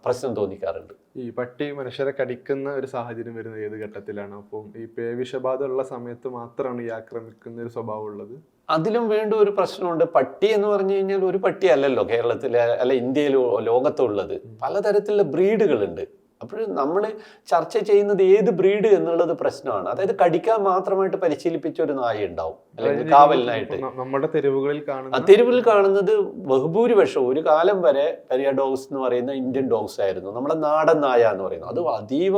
പ്രശ്നം തോന്നിക്കാറുണ്ട്. ഈ പട്ടി മനുഷ്യരെ കടിക്കുന്ന ഒരു സാഹചര്യം വരുന്ന ഏത് ഘട്ടത്തിലാണ്? അപ്പം ഈ പേവിഷബാധ ഉള്ള സമയത്ത് മാത്രമാണ് ഈ ആക്രമിക്കുന്ന ഒരു സ്വഭാവം ഉള്ളത്? അതിലും വീണ്ടും ഒരു പ്രശ്നമുണ്ട്. പട്ടി എന്ന് പറഞ്ഞു കഴിഞ്ഞാൽ ഒരു പട്ടി അല്ലല്ലോ കേരളത്തിലെ അല്ല ഇന്ത്യയിലോ ലോകത്തുള്ളത്. പലതരത്തിലുള്ള ബ്രീഡുകളുണ്ട്. അപ്പോൾ നമ്മൾ ചർച്ച ചെയ്യുന്നത് ഏത് ബ്രീഡ് എന്നുള്ളത് പ്രശ്നമാണ്. അതായത് കടിക്കാൻ മാത്രമായിട്ട് പരിശീലിപ്പിച്ച ഒരു നായ ഉണ്ടാവും. അല്ലെങ്കിൽ കാവലിനായിട്ട്. നമ്മുടെ തെരുവുകളിൽ ആ കാണുന്ന തെരുവിൽ കാണുന്നത് ബഹുഭൂരിപക്ഷം ഒരു കാലം വരെ പെരിയ ഡോഗ്സ് എന്ന് പറയുന്ന ഇന്ത്യൻ ഡോഗ്സ് ആയിരുന്നു. നമ്മുടെ നാടൻ നായ എന്ന് പറയുന്നത്. അത് അതീവ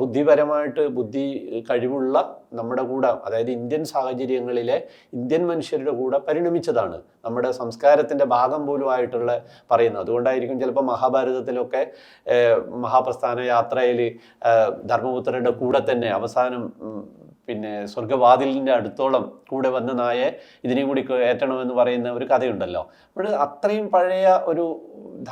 ബുദ്ധിപരമായിട്ട് ബുദ്ധി കഴിവുള്ള നമ്മുടെ കൂടെ അതായത് ഇന്ത്യൻ സാഹചര്യങ്ങളിലെ ഇന്ത്യൻ മനുഷ്യരുടെ കൂടെ പരിണമിച്ചതാണ് നമ്മുടെ സംസ്കാരത്തിന്റെ ഭാഗം പോലും ആയിട്ടുള്ള പറയുന്നത്. അതുകൊണ്ടായിരിക്കും ചിലപ്പോൾ മഹാഭാരതത്തിലൊക്കെ മഹാപ്രസ്ഥാന യാത്രയിൽ ധർമ്മപുത്രരുടെ കൂടെ തന്നെ അവസാനം പിന്നെ സ്വർഗവാതിലിന്റെ അടുത്തോളം കൂടെ വന്ന നായെ ഇതിനെയും കൂടി ഏറ്റണമെന്ന് പറയുന്ന ഒരു കഥയുണ്ടല്ലോ. അപ്പോൾ അത്രയും പഴയ ഒരു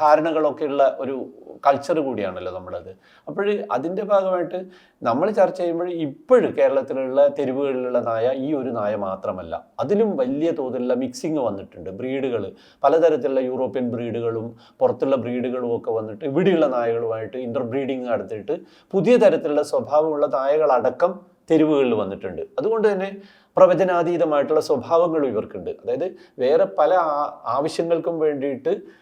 ധാരണകളൊക്കെയുള്ള ഒരു കൾച്ചർ കൂടിയാണല്ലോ നമ്മളത്. അപ്പോൾ അതിന്റെ ഭാഗമായിട്ട് നമ്മൾ ചർച്ച ചെയ്യുമ്പോൾ ഇപ്പോഴും കേരളത്തിലുള്ള തെരുവുകളിലുള്ള നായ ഈ ഒരു നായ മാത്രമല്ല. അതിലും വലിയ തോതിലുള്ള മിക്സിങ് വന്നിട്ടുണ്ട്. ബ്രീഡുകൾ പലതരത്തിലുള്ള യൂറോപ്യൻ ബ്രീഡുകളും പുറത്തുള്ള ബ്രീഡുകളും ഒക്കെ വന്നിട്ട് ഇവിടെയുള്ള നായകളുമായിട്ട് ഇന്റർ ബ്രീഡിങ് നടത്തിയിട്ട് പുതിയ തരത്തിലുള്ള സ്വഭാവമുള്ള നായകളടക്കം തെരുവുകളിൽ വന്നിട്ടുണ്ട്. അതുകൊണ്ട് തന്നെ പ്രവചനാതീതമായിട്ടുള്ള സ്വഭാവങ്ങളും ഇവർക്കുണ്ട്. അതായത് വേറെ പല ആവശ്യങ്ങൾക്കും വേണ്ടിയിട്ട്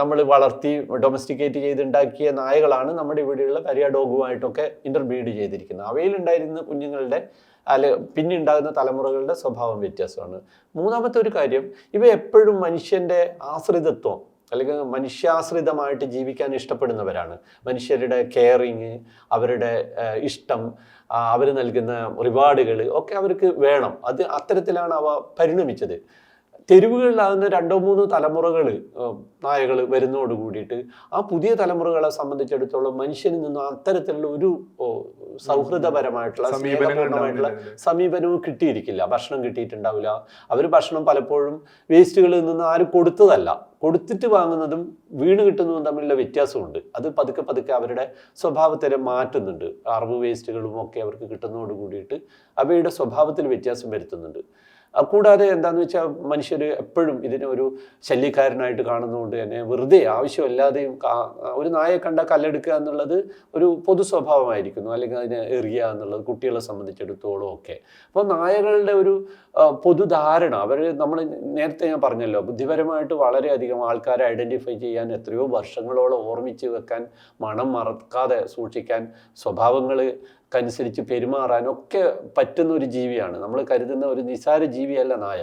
നമ്മൾ വളർത്തി ഡൊമസ്റ്റിക്കേറ്റ് ചെയ്തുണ്ടാക്കിയ നായകളാണ് നമ്മുടെ ഇവിടെയുള്ള കരിയ ഡോഗുമായിട്ടൊക്കെ ഇന്റർബ്രീഡ് ചെയ്തിരിക്കുന്നത്. അവയിലുണ്ടായിരുന്ന കുഞ്ഞുങ്ങളുടെ അല്ല പിന്നെ ഉണ്ടാകുന്ന തലമുറകളുടെ സ്വഭാവം വ്യത്യാസമാണ്. മൂന്നാമത്തെ ഒരു കാര്യം ഇവ എപ്പോഴും മനുഷ്യന്റെ ആശ്രിതത്വം അല്ലെങ്കിൽ മനുഷ്യാശ്രിതമായിട്ട് ജീവിക്കാൻ ഇഷ്ടപ്പെടുന്നവരാണ്. മനുഷ്യരുടെ കെയറിങ് അവരുടെ ഇഷ്ടം അവർ നൽകുന്ന റിവാർഡുകൾ ഒക്കെ അവർക്ക് വേണം. അത് അത്തരത്തിലാണ് അവ പരിണമിച്ചത്. തെരുവുകളിലാകുന്ന രണ്ടോ മൂന്നോ തലമുറകൾ നായകൾ വരുന്നതോട് കൂടിയിട്ട് ആ പുതിയ തലമുറകളെ സംബന്ധിച്ചിടത്തോളം മനുഷ്യനിൽ നിന്ന് അത്തരത്തിലുള്ള ഒരു സൗഹൃദപരമായിട്ടുള്ള സമീപനമായിട്ടുള്ള സ്നേഹപൂർണമായിട്ടുള്ള. സമീപനവും കിട്ടിയിരിക്കില്ല. ഭക്ഷണം കിട്ടിയിട്ടുണ്ടാവില്ല. അവർ ഭക്ഷണം പലപ്പോഴും വേസ്റ്റുകളിൽ നിന്ന് ആരും കൊടുത്തതല്ല. കൊടുത്തിട്ട് വാങ്ങുന്നതും വീണ് കിട്ടുന്നതും തമ്മിലുള്ള വ്യത്യാസമുണ്ട്. അത് പതുക്കെ പതുക്കെ അവരുടെ സ്വഭാവത്തെ മാറ്റുന്നുണ്ട്. അറിവ് വേസ്റ്റുകളും ഒക്കെ അവർക്ക് കിട്ടുന്നതോട് കൂടിയിട്ട് അവയുടെ സ്വഭാവത്തിൽ വ്യത്യാസം വരുത്തുന്നുണ്ട്. കൂടാതെ എന്താന്ന് വെച്ചാൽ മനുഷ്യർ എപ്പോഴും ഇതിനെ ഒരു ശല്യക്കാരനായിട്ട് കാണുന്നതുകൊണ്ട് തന്നെ വെറുതെ ആവശ്യമില്ലാതെയും ഒരു നായെ കണ്ട കല്ലെടുക്കുക എന്നുള്ളത് ഒരു പൊതു സ്വഭാവമായിരിക്കുന്നു. അല്ലെങ്കിൽ അതിനെ എറിയുക എന്നുള്ളത് കുട്ടികളെ സംബന്ധിച്ചിടത്തോളം ഒക്കെ. അപ്പോൾ നായകളുടെ ഒരു പൊതുധാരണ. അവർ നമ്മൾ നേരത്തെ ഞാൻ പറഞ്ഞല്ലോ ബുദ്ധിപരമായിട്ട് വളരെയധികം ആൾക്കാരെ ഐഡന്റിഫൈ ചെയ്യാൻ എത്രയോ വർഷങ്ങളോളം ഓർമ്മിച്ച് വെക്കാൻ മണം മറക്കാതെ സൂക്ഷിക്കാൻ സ്വഭാവങ്ങൾക്കനുസരിച്ച് പെരുമാറാനൊക്കെ പറ്റുന്ന ഒരു ജീവിയാണ്. നമ്മൾ കരുതുന്ന ഒരു നിസാര ജീവിയല്ല നായ.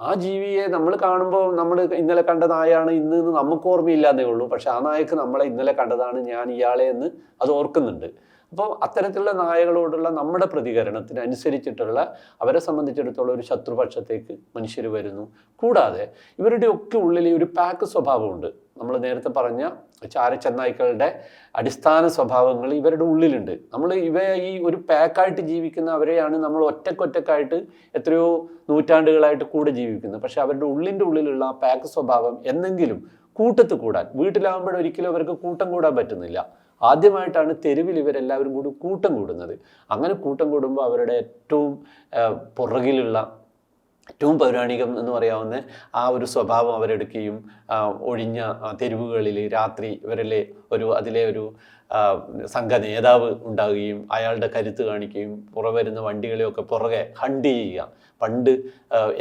ആ ജീവിയെ നമ്മൾ കാണുമ്പോൾ നമ്മൾ ഇന്നലെ കണ്ട നായാണ് ഇന്ന് നമുക്ക് ഓർമ്മയില്ലാന്നേ ഉള്ളൂ. പക്ഷെ ആ നായക്ക് നമ്മളെ ഇന്നലെ കണ്ടതാണ് ഞാൻ ഇയാളെ എന്ന് അത് ഓർക്കുന്നുണ്ട്. അപ്പോൾ അത്തരത്തിലുള്ള നായകളോടുള്ള നമ്മുടെ പ്രതികരണത്തിന് അനുസരിച്ചിട്ടുള്ള അവരെ സംബന്ധിച്ചിടത്തോളം ഒരു ശത്രുപക്ഷത്തേക്ക് മനുഷ്യർ വരുന്നു. കൂടാതെ ഇവരുടെ ഒക്കെ ഉള്ളിൽ ഒരു പാക്ക് സ്വഭാവമുണ്ട്. നമ്മൾ നേരത്തെ പറഞ്ഞ ചാരച്ചെന്നായ്ക്കളുടെ അടിസ്ഥാന സ്വഭാവങ്ങൾ ഇവരുടെ ഉള്ളിലുണ്ട്. നമ്മൾ ഇവയെ ഈ ഒരു പാക്കായിട്ട് ജീവിക്കുന്ന അവരെയാണ് നമ്മൾ ഒറ്റക്കൊറ്റക്കായിട്ട് എത്രയോ നൂറ്റാണ്ടുകളായിട്ട് കൂടെ ജീവിക്കുന്നത്. പക്ഷെ അവരുടെ ഉള്ളിന്റെ ഉള്ളിലുള്ള ആ പാക്ക് സ്വഭാവം എന്നെങ്കിലും കൂട്ടത്ത് കൂടാൻ വീട്ടിലാകുമ്പോഴൊരിക്കലും അവർക്ക് കൂട്ടം കൂടാൻ പറ്റുന്നില്ല. ആദ്യമായിട്ടാണ് തെരുവിൽ ഇവരെല്ലാവരും കൂടി കൂട്ടം കൂടുന്നത്. അങ്ങനെ കൂട്ടം കൂടുമ്പോൾ അവരുടെ ഏറ്റവും പുറകിലുള്ള ഏറ്റവും പൗരാണികം എന്ന് പറയാവുന്ന ആ ഒരു സ്വഭാവം അവരെടുക്കുകയും ഒഴിഞ്ഞ തെരുവുകളിൽ രാത്രി ഇവരിലെ ഒരു അതിലെ ഒരു സംഘ നേതാവ് ഉണ്ടാവുകയും അയാളുടെ കരുത്ത് കാണിക്കുകയും പുറവരുന്ന വണ്ടികളെയൊക്കെ പുറകെ ഹണ്ട് ചെയ്യുക. പണ്ട്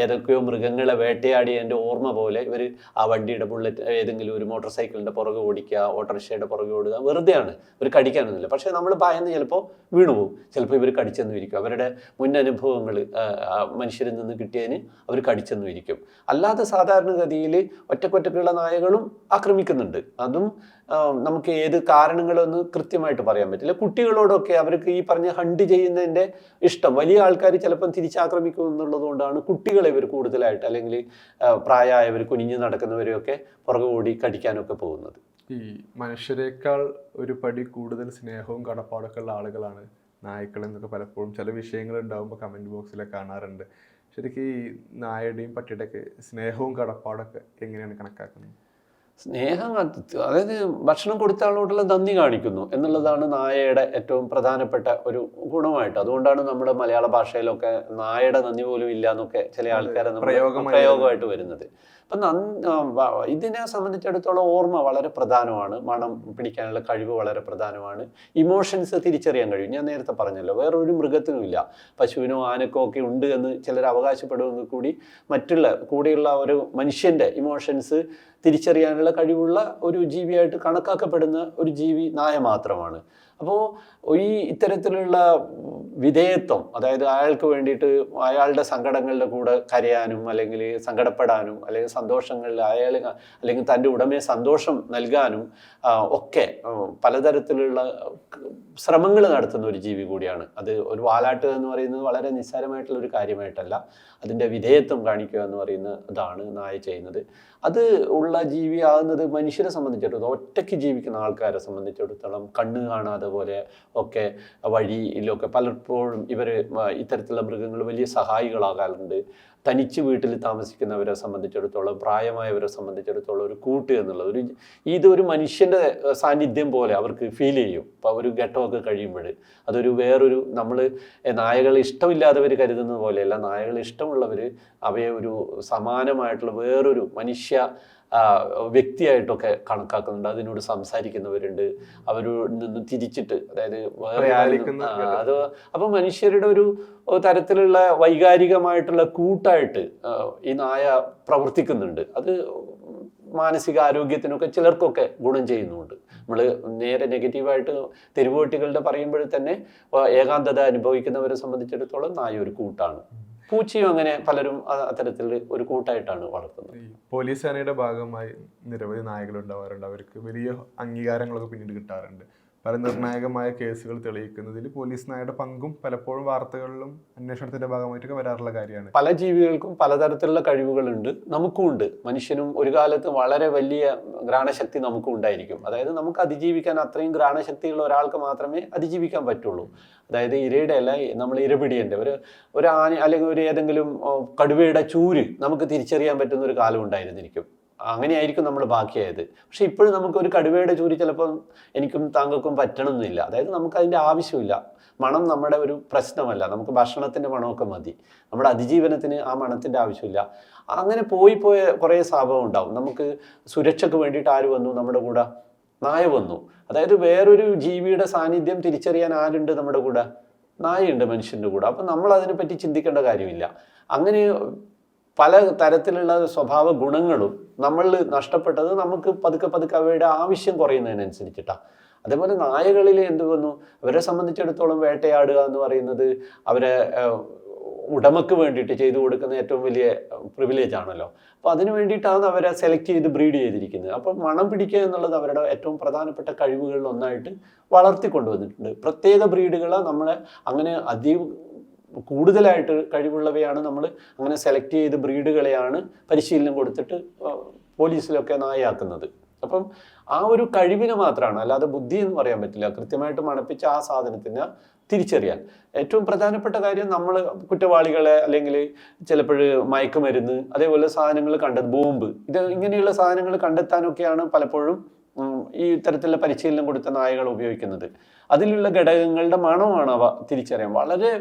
ഏതൊക്കെയോ മൃഗങ്ങളെ വേട്ടയാടി എന്റെ ഓർമ്മ പോലെ ഇവർ ആ വണ്ടിയുടെ ബുള്ളറ്റ് ഏതെങ്കിലും ഒരു മോട്ടോർ സൈക്കിളിന്റെ പുറകെ ഓടിക്കുക ഓട്ടോറിക്ഷയുടെ പുറകെ ഓടുക വെറുതെയാണ് ഇവർ കടിക്കാനൊന്നുമില്ല. പക്ഷേ നമ്മൾ ഭയന്ന് ചിലപ്പോൾ വീണുപോകും ചിലപ്പോൾ ഇവർ കടിച്ചെന്ന് ഇരിക്കും അവരുടെ മുൻ അനുഭവങ്ങൾ മനുഷ്യരിൽ നിന്ന് കിട്ടിയതിന് അവർ കടിച്ചെന്ന് ഇരിക്കും അല്ലാതെ സാധാരണഗതിയിൽ ഒറ്റക്കൊറ്റക്കുള്ള നായകളും ആക്രമിക്കുന്നുണ്ട്. അതും നമുക്ക് ഏത് കാരണങ്ങളൊന്നും കൃത്യമായിട്ട് പറയാൻ പറ്റില്ല. കുട്ടികളോടൊക്കെ അവർക്ക് ഈ പറഞ്ഞ ഹണ്ട് ചെയ്യുന്നതിന്റെ ഇഷ്ടം. വലിയ ആൾക്കാർ ചിലപ്പം തിരിച്ചാക്രമിക്കും എന്നുള്ളത് കൊണ്ടാണ് കുട്ടികളെ ഇവർ കൂടുതലായിട്ട് അല്ലെങ്കിൽ പ്രായമായവർ കുനിഞ്ഞ് നടക്കുന്നവരെയൊക്കെ പുറകെ ഓടി കടിക്കാനൊക്കെ പോകുന്നത്. ഈ മനുഷ്യരെക്കാൾ ഒരു പടി കൂടുതൽ സ്നേഹവും കടപ്പാടൊക്കെ ഉള്ള ആളുകളാണ് നായ്ക്കൾ എന്നൊക്കെ പലപ്പോഴും ചില വിഷയങ്ങൾ ഉണ്ടാകുമ്പോൾ കമന്റ് ബോക്സിലൊക്കെ കാണാറുണ്ട്. ശരിക്കും ഈ നായയുടെയും പട്ടിയുടെയൊക്കെ സ്നേഹവും കടപ്പാടൊക്കെ എങ്ങനെയാണ് കണക്കാക്കുന്നത്? സ്നേഹം അത് അതായത് ഭക്ഷണം കൊടുത്ത ആളോടുള്ള നന്ദി കാണിക്കുന്നു എന്നുള്ളതാണ് നായയുടെ ഏറ്റവും പ്രധാനപ്പെട്ട ഒരു ഗുണമായിട്ട്. അതുകൊണ്ടാണ് നമ്മുടെ മലയാള ഭാഷയിലൊക്കെ നായയുടെ നന്ദി പോലും ഇല്ല എന്നൊക്കെ ചില ആൾക്കാരെ പ്രയോഗമായിട്ട് വരുന്നത്. അപ്പൊ ഇതിനെ സംബന്ധിച്ചിടത്തോളം ഓർമ്മ വളരെ പ്രധാനമാണ്. മണം പിടിക്കാനുള്ള കഴിവ് വളരെ പ്രധാനമാണ്. ഇമോഷൻസ് തിരിച്ചറിയാൻ കഴിയും. ഞാൻ നേരത്തെ പറഞ്ഞല്ലോ വേറൊരു മൃഗത്തിനും ഇല്ല. പശുവിനോ ആനക്കോ ഒക്കെ ഉണ്ട് എന്ന് ചിലർ അവകാശപ്പെടുമെങ്കിൽ കൂടി മറ്റുള്ള കൂടെയുള്ള ഒരു മനുഷ്യന്റെ ഇമോഷൻസ് തിരിച്ചറിയാനുള്ള കഴിവുള്ള ഒരു ജീവിയായിട്ട് കണക്കാക്കപ്പെടുന്ന ഒരു ജീവി നായ മാത്രമാണ്. അപ്പോൾ ഈ ഇത്തരത്തിലുള്ള വിധേയത്വം അതായത് അയാൾക്ക് വേണ്ടിയിട്ട് അയാളുടെ സങ്കടങ്ങളുടെ കൂടെ കരയാനും അല്ലെങ്കിൽ സങ്കടപ്പെടാനും അല്ലെങ്കിൽ സന്തോഷങ്ങളിൽ അയാൾ അല്ലെങ്കിൽ തന്റെ ഉടമയെ സന്തോഷം നൽകാനും ഒക്കെ പലതരത്തിലുള്ള ശ്രമങ്ങൾ നടത്തുന്ന ഒരു ജീവി കൂടിയാണ്. അത് ഒരു വാലാട്ട് എന്ന് പറയുന്നത് വളരെ നിസ്സാരമായിട്ടുള്ള ഒരു കാര്യമായിട്ടല്ല. അതിന്റെ വിധേയത്വം കാണിക്കുക എന്ന് പറയുന്ന ഇതാണ് നായ ചെയ്യുന്നത്. അത് ഉള്ള ജീവി ആകുന്നത് മനുഷ്യരെ സംബന്ധിച്ചിടത്തോളം ഒറ്റയ്ക്ക് ജീവിക്കുന്ന ആൾക്കാരെ സംബന്ധിച്ചിടത്തോളം കണ്ണ് കാണാതെ പോലെ ഒക്കെ വഴിയിലൊക്കെ പലപ്പോഴും ഇവർ ഇത്തരത്തിലുള്ള മൃഗങ്ങൾ വലിയ സഹായികളാകാറുണ്ട്. തനിച്ച് വീട്ടിൽ താമസിക്കുന്നവരെ സംബന്ധിച്ചിടത്തോളം പ്രായമായവരെ സംബന്ധിച്ചിടത്തോളം ഒരു കൂട്ട് എന്നുള്ളത് ഒരു ഇതൊരു മനുഷ്യന്റെ സാന്നിധ്യം പോലെ അവർക്ക് ഫീൽ ചെയ്യും. ഇപ്പോൾ ഒരു ഘട്ടമൊക്കെ കഴിയുമ്പോൾ അതൊരു വേറൊരു നമ്മൾ നായകളെ ഇഷ്ടമില്ലാത്തവർ കരുതുന്നത് പോലെയല്ല. നായകളെ ഇഷ്ടമുള്ളവർ അവയെ ഒരു സമാനമായിട്ടുള്ള വേറൊരു മനുഷ്യ വ്യക്തിയായിട്ടൊക്കെ കണക്കാക്കുന്നുണ്ട്. അതിനോട് സംസാരിക്കുന്നവരുണ്ട്. അവരോട് നിന്ന് തിരിച്ചിട്ട് അതായത് വേറെ അത് അപ്പൊ മനുഷ്യരുടെ ഒരു തരത്തിലുള്ള വൈകാരികമായിട്ടുള്ള കൂട്ടായിട്ട് ഈ നായ പ്രവർത്തിക്കുന്നുണ്ട്. അത് മാനസിക ആരോഗ്യത്തിനൊക്കെ ചിലർക്കൊക്കെ ഗുണം ചെയ്യുന്നുണ്ട്. നമ്മൾ നേരെ നെഗറ്റീവായിട്ട് തെരുവോട്ടികളുടെ പറയുമ്പോൾ തന്നെ ഏകാന്തത അനുഭവിക്കുന്നവരെ സംബന്ധിച്ചിടത്തോളം നായ ഒരു കൂട്ടാണ്. പൂച്ചയും അങ്ങനെ പലരും അത്തരത്തിൽ ഒരു കൂട്ടായിട്ടാണ് വളർത്തുന്നത്. പോലീസ് സേനയുടെ ഭാഗമായി നിരവധി നായകൾ ഉണ്ടാവാറുണ്ട് അവർക്ക് വലിയ അംഗീകാരങ്ങളൊക്കെ പിന്നീട് കിട്ടാറുണ്ട്. പല നിർണായകമായ കേസുകൾ തെളിയിക്കുന്നതിൽ പോലീസ് നായയുടെ പങ്കും പലപ്പോഴും വാർത്തകളിലും അന്വേഷണത്തിന്റെ ഭാഗമായിട്ടൊക്കെ വരാറുള്ള കാര്യമാണ്. പല ജീവികൾക്കും പലതരത്തിലുള്ള കഴിവുകളുണ്ട് നമുക്കും ഉണ്ട് മനുഷ്യനും ഒരു കാലത്ത് വളരെ വലിയ ഘ്രാണശക്തി നമുക്കും ഉണ്ടായിരിക്കും അതായത് നമുക്ക് അതിജീവിക്കാൻ അത്രയും ഘ്രാണശക്തിയുള്ള ഒരാൾക്ക് മാത്രമേ അതിജീവിക്കാൻ പറ്റുള്ളൂ. അതായത് ഇരയുടെ അല്ല നമ്മൾ ഇരപിടിയന്റെ ഒരു ഒരു ആന അല്ലെങ്കിൽ ഒരു ഏതെങ്കിലും കടുവയുടെ ചൂര് നമുക്ക് തിരിച്ചറിയാൻ പറ്റുന്ന ഒരു കാലം ഉണ്ടായിരുന്നിരിക്കും. അങ്ങനെയായിരിക്കും നമ്മൾ ബാക്കിയായത്. പക്ഷെ ഇപ്പോഴും നമുക്ക് ഒരു കടുവയുടെ ചൂരി ചിലപ്പം എനിക്കും താങ്കൾക്കും പറ്റണമെന്നില്ല അതായത് നമുക്ക് അതിന്റെ ആവശ്യമില്ല. മണം നമ്മുടെ ഒരു പ്രശ്നമല്ല. നമുക്ക് ഭക്ഷണത്തിന്റെ മണമൊക്കെ മതി. നമ്മുടെ അതിജീവനത്തിന് ആ മണത്തിന്റെ ആവശ്യമില്ല. അങ്ങനെ പോയി പോയ കുറേ സ്വഭാവം ഉണ്ടാവും. നമുക്ക് സുരക്ഷയ്ക്ക് വേണ്ടിയിട്ട് ആര് വന്നു? നമ്മുടെ കൂടെ നായ വന്നു. അതായത് വേറൊരു ജീവിയുടെ സാന്നിധ്യം തിരിച്ചറിയാൻ ആരുണ്ട് നമ്മുടെ കൂടെ? നായയുണ്ട് മനുഷ്യന്റെ കൂടെ. അപ്പം നമ്മൾ അതിനെപ്പറ്റി ചിന്തിക്കേണ്ട കാര്യമില്ല. അങ്ങനെ പല തരത്തിലുള്ള സ്വഭാവ ഗുണങ്ങളും നമ്മളിൽ നഷ്ടപ്പെട്ടത് നമുക്ക് പതുക്കെ പതുക്കെ അവയുടെ ആവശ്യം കുറയുന്നതിനനുസരിച്ചിട്ടാണ് അതേപോലെ നായകളിൽ എന്ത് വന്നു? അവരെ സംബന്ധിച്ചിടത്തോളം വേട്ടയാടുക എന്ന് പറയുന്നത് അവരെ ഉടമക്ക് വേണ്ടിയിട്ട് ചെയ്തു കൊടുക്കുന്ന ഏറ്റവും വലിയ പ്രിവിലേജ് ആണല്ലോ. അപ്പോൾ അതിന് വേണ്ടിയിട്ടാണ് അവരെ സെലക്ട് ചെയ്ത് ബ്രീഡ് ചെയ്തിരിക്കുന്നത്. അപ്പോൾ മണം പിടിക്കുക എന്നുള്ളത് അവരുടെ ഏറ്റവും പ്രധാനപ്പെട്ട കഴിവുകളിൽ ഒന്നായിട്ട് വളർത്തിക്കൊണ്ടുവന്നിട്ടുണ്ട്. പ്രത്യേക ബ്രീഡുകളെ നമ്മളെ അങ്ങനെ അതി കൂടുതലായിട്ട് കഴിവുള്ളവയാണ് നമ്മൾ. അങ്ങനെ സെലക്ട് ചെയ്ത് ബ്രീഡുകളെയാണ് പരിശീലനം കൊടുത്തിട്ട് പോലീസിലൊക്കെ നായയാക്കുന്നത് അപ്പം ആ ഒരു കഴിവിനെ മാത്രമാണ് അല്ലാതെ ബുദ്ധി എന്ന് പറയാൻ പറ്റില്ല. കൃത്യമായിട്ട് മണപ്പിച്ച് ആ സാധനത്തിന് തിരിച്ചറിയാൻ. ഏറ്റവും പ്രധാനപ്പെട്ട കാര്യം നമ്മൾ കുറ്റവാളികളെ അല്ലെങ്കിൽ ചിലപ്പോൾ മയക്കുമരുന്ന് അതേപോലെ സാധനങ്ങൾ കണ്ടത് ബോംബ് ഇത് ഇങ്ങനെയുള്ള സാധനങ്ങൾ കണ്ടെത്താനൊക്കെയാണ് പലപ്പോഴും ഈ ഇത്തരത്തിലുള്ള പരിശീലനം കൊടുത്ത നായകൾ ഉപയോഗിക്കുന്നത്. അതിലുള്ള ഘടകങ്ങളുടെ മണമാണ് അവ തിരിച്ചറിയാൻ. വളരെ